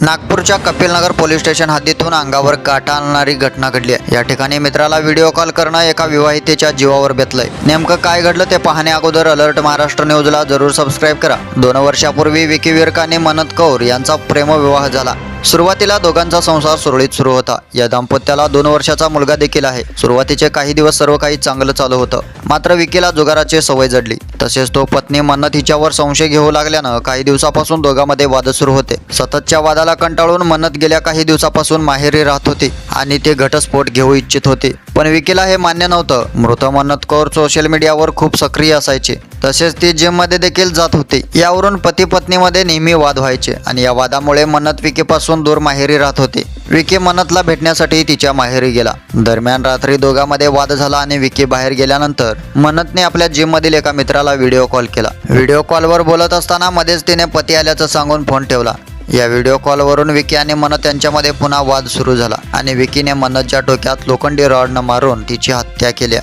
नागपूरच्या Kapilnagar police station हद्दीतून अंगावर काटा आणणारी घटना घडली आहे. या ठिकाणी मित्राला व्हिडिओ कॉल करणं एका विवाहितेच्या जीवावर बेतलंय. नेमकं काय घडलं ते पाहण्या अगोदर अलर्ट महाराष्ट्र न्यूजला जरूर सबस्क्राईब करा. दोन वर्षापूर्वी विकी विरकाने मनत कौर यांचा प्रेमविवाह झाला. सुरुवातीला दोघांचा संसार सुरळीत सुरू होता. या दाम्पत्याला दोन वर्षाचा मुलगा देखील आहे. सुरुवातीचे काही दिवस सर्व काही चांगलं चालू होतं. मात्र विकीला जुगाराची सवय जडली. तसेच तो पत्नी मन्नत हिच्यावर संशय घेऊ लागल्यानं काही दिवसापासून दोघांमध्ये वाद सुरू होते. सततच्या वादाला कंटाळून मन्नत गेल्या काही दिवसापासून माहेरी राहत होती आणि ते घटस्फोट घेऊ इच्छित होते. पण विकीला हे मान्य नव्हतं. मृत मन्नत कौर सोशल मीडियावर खूप सक्रिय असायचे. तसेच ती जिममध्ये देखील जात होती. यावरून पती पत्नीमध्ये नेहमी वाद व्हायचे आणि या वादामुळे मन्नत विकीपासून दूर माहेरी राहत होती. विकी मनतला भेटण्यासाठी तिच्या माहेरी गेला. दरम्यान रात्री दोघांमध्ये वाद झाला आणि विकी बाहेर गेल्यानंतर मनतने आपल्या जिममधील एका मित्राला व्हिडिओ कॉल. केला व्हिडिओ कॉलवर बोलत असताना मध्येच तिने पती आल्याचं सांगून फोन ठेवला. या व्हिडिओ कॉलवरून विकी आणि मनत यांच्यामध्ये पुन्हा वाद सुरू झाला आणि विकीने मनतच्या डोक्यात लोखंडी रॉडनं मारून तिची हत्या केली.